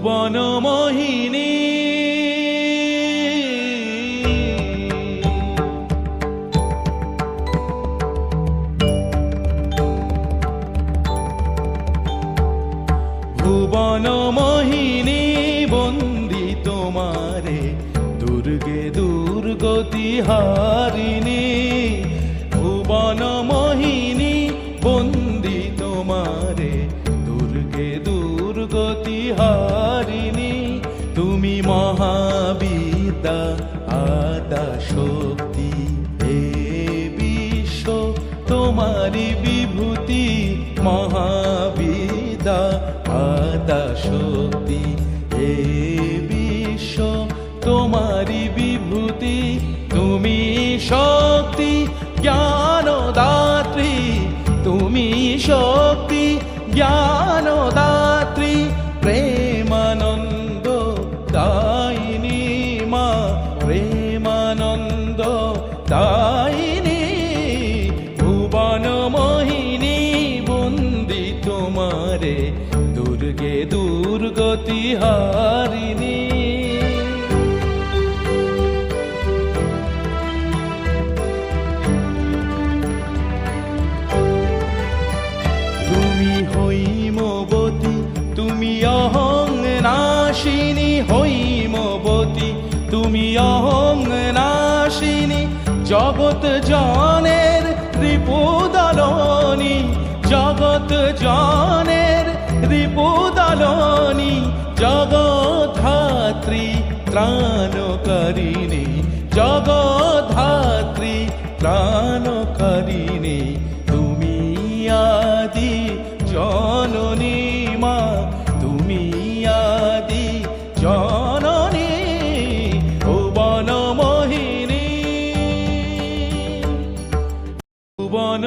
ভুবন মোহিনী। ভুবন মোহিনী, বন্দি তোমারে, দুর্গে দুর্গতি হারিণী। ভুবন মোহিনী, বন্দি তোমারে, দুর্গে দুর্গতি হার মহাবিদ্যা আদা শক্তি হে বিশ্ব তোমারি বিভূতি মহাবিদ্যা আদা শক্তি হে বিশ্ব তোমারি বিভূতি তোমারে দুর্গে দুর্গতি হারিণী। তুমি হৈমবতী, তুমি অহং নাশিনী, হৈমবতী, তুমি অহং নাশিনী, জগৎ জনের রিপুদলনী জগৎ জনের রিপুদলনী জগধাত্রী ত্রাণকারিণী জগধাত্রী ত্রাণকারিণী তুমি আদি জননী মা, তুমি আদি জননী ভুবন মোহিনী ভুবন